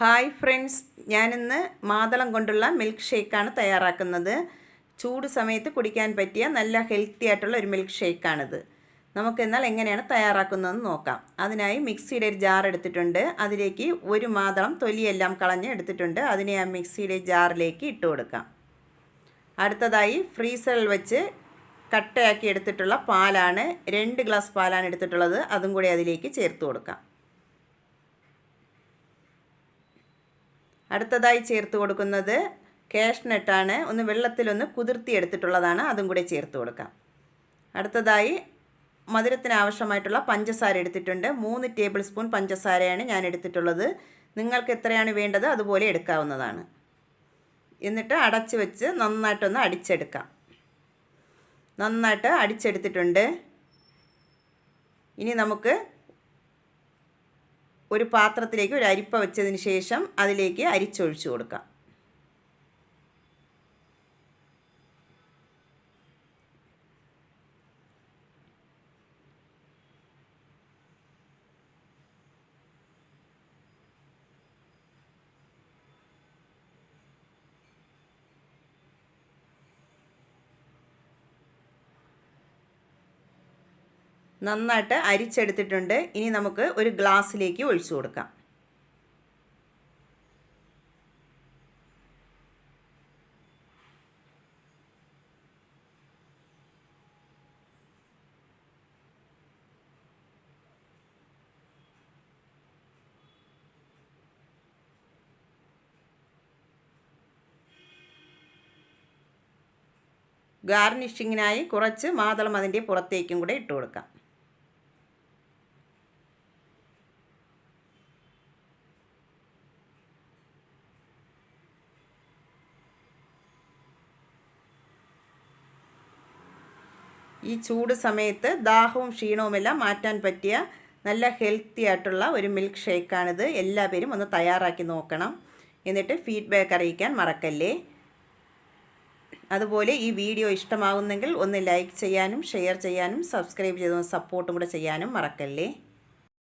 Hi friends ഞാനിന്ന് മാതളം കൊണ്ടുള്ള milk ഷേക്കാണ് തയ്യാറാക്കുന്നത്. ചൂട് സമയത്ത് കുടിക്കാൻ പറ്റിയ നല്ല ഹെൽത്തി ആയിട്ടുള്ള ഒരു മിൽക്ക് ഷേക്കാണിത് നമുക്ക് എന്നാൽ എങ്ങനെയാണ് തയ്യാറാക്കുന്നതെന്ന് നോക്കാം. അതിനായി മിക്സിയുടെ ഒരു ജാർ എടുത്തിട്ടുണ്ട്. അതിലേക്ക് ഒരു മാതളം തൊലിയെല്ലാം കളഞ്ഞ് എടുത്തിട്ടുണ്ട്. അതിനെ ആ മിക്സിയുടെ ജാറിലേക്ക് ഇട്ട് കൊടുക്കാം. അടുത്തതായി ഫ്രീസറിൽ വെച്ച് കട്ടയാക്കി എടുത്തിട്ടുള്ള പാലാണ് രണ്ട് ഗ്ലാസ് പാലാണ് എടുത്തിട്ടുള്ളത്. അതും കൂടി അതിലേക്ക് ചേർത്ത് കൊടുക്കാം. അടുത്തതായി ചേർത്ത് കൊടുക്കുന്നത് കാഷ്നട്ടാണ് ഒന്ന് വെള്ളത്തിലൊന്ന് കുതിർത്തി എടുത്തിട്ടുള്ളതാണ്. അതും കൂടെ ചേർത്ത് കൊടുക്കാം. അടുത്തതായി മധുരത്തിന് ആവശ്യമായിട്ടുള്ള പഞ്ചസാര എടുത്തിട്ടുണ്ട്. മൂന്ന് ടേബിൾ സ്പൂൺ പഞ്ചസാരയാണ് ഞാൻ എടുത്തിട്ടുള്ളത്. നിങ്ങൾക്ക് എത്രയാണ് വേണ്ടത് അതുപോലെ എടുക്കാവുന്നതാണ്. എന്നിട്ട് അടച്ച് വെച്ച് നന്നായിട്ടൊന്ന് അടിച്ചെടുക്കാം. നന്നായിട്ട് അടിച്ചെടുത്തിട്ടുണ്ട്. ഇനി നമുക്ക് ഒരു പാത്രത്തിലേക്ക് ഒരു അരിപ്പ വെച്ചതിന് ശേഷം അതിലേക്ക് അരിച്ചൊഴിച്ചു കൊടുക്കാം. നന്നായിട്ട് അരിച്ചെടുത്തിട്ടുണ്ട്. ഇനി നമുക്ക് ഒരു ഗ്ലാസ്സിലേക്ക് ഒഴിച്ചു കൊടുക്കാം. ഗാർണിഷിങ്ങിനായി കുറച്ച് മാതളം അതിന്റെ പുറത്തേക്കും കൂടെ ഇട്ട് കൊടുക്കാം. ഈ ചൂട് സമയത്ത് ദാഹവും ക്ഷീണവുമെല്ലാം മാറ്റാൻ പറ്റിയ നല്ല ഹെൽത്തി ആയിട്ടുള്ള ഒരു മിൽക്ക് ഷേക്കാണിത് എല്ലാവരും ഒന്ന് തയ്യാറാക്കി നോക്കണം. എന്നിട്ട് ഫീഡ്ബാക്ക് അറിയിക്കാൻ മറക്കല്ലേ? അതുപോലെ ഈ വീഡിയോ ഇഷ്ടമാകുന്നെങ്കിൽ ഒന്ന് ലൈക്ക് ചെയ്യാനും ഷെയർ ചെയ്യാനും സബ്സ്ക്രൈബ് ചെയ്ത് സപ്പോർട്ടും കൂടെ ചെയ്യാനും മറക്കല്ലേ?